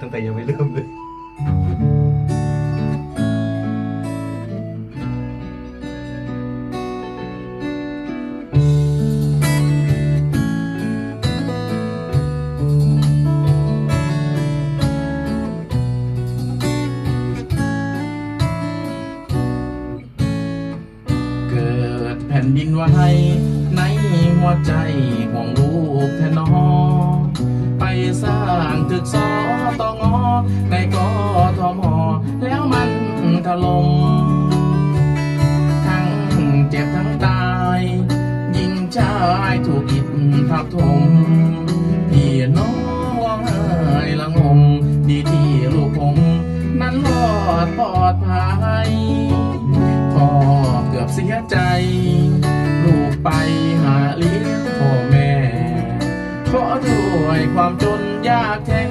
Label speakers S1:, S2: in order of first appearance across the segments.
S1: ตั้งแต่ยังไม่เริ่มเลย
S2: เกิดแผ่นดินไหวในหัวใจห่วงลูกแทนอไปสร้างตึกสอ ตองอในกอทมแล้วมันถล่มทั้งเจ็บทั้งตาย ยิงชายถูกอิดทับถมพี่น้องร้องไห้ละงมดีที่ลูกผมนั้นรอดปลอดภัยพ่อเกือบเสียใจ ลูกไปหาเลี้ยงพ่อแม่เพราะด้วยความจนยากแท้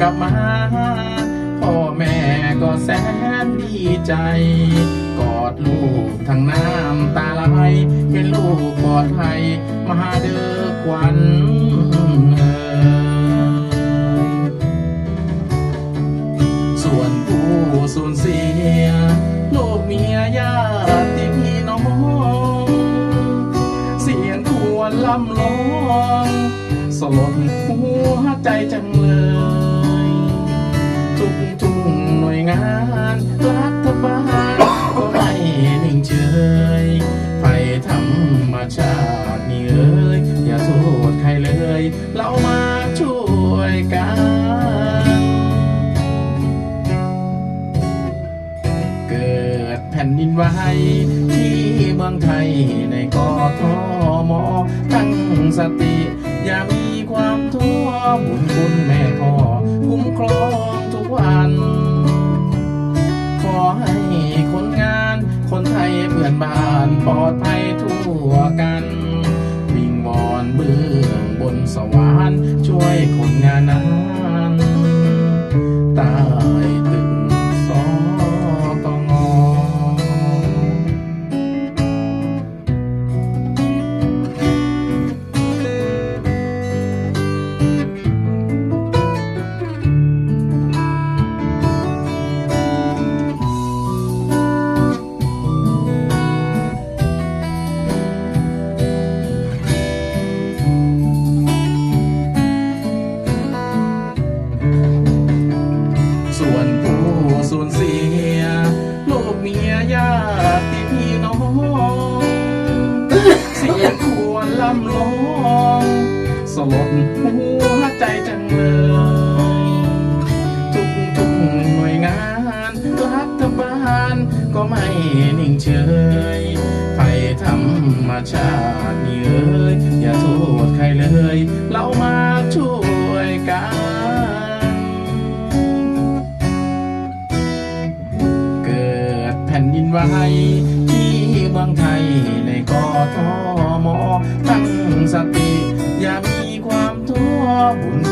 S2: กลับมาพ่อแม่ก็แสนดีใจ กอดลูกทั้งน้ำตาไหลเห็นลูกปลอดภัยมาเด้อควันเอ่ยส่วนผู้สูญเสียลูกเมียญาติพี่น้อง เสียงควรลำร้อง สลดหัวใจจังเลย งานรัฐบาลก็ไม่นิ่งเฉยภัยธรรมชาตินี่เอ้ยอย่าโทษใครเลย เรามาช่วยกัน เกิดแผ่นดินไหวที่เมืองไทยในกทมตั้งสติ อย่ามีความท้อบุญคุณแม่พ่อ ลดหัวใจจังเลย ทุกทุกหน่วยงานรัฐบาลก็ไม่นิ่งเฉยภัยธรรมชาตินี่เอ้ยอย่าโทษใครเลย เรามาช่วยกันเกิดแผ่นดินไหวที่เมืองไทยในกทมตั้งสติ ท้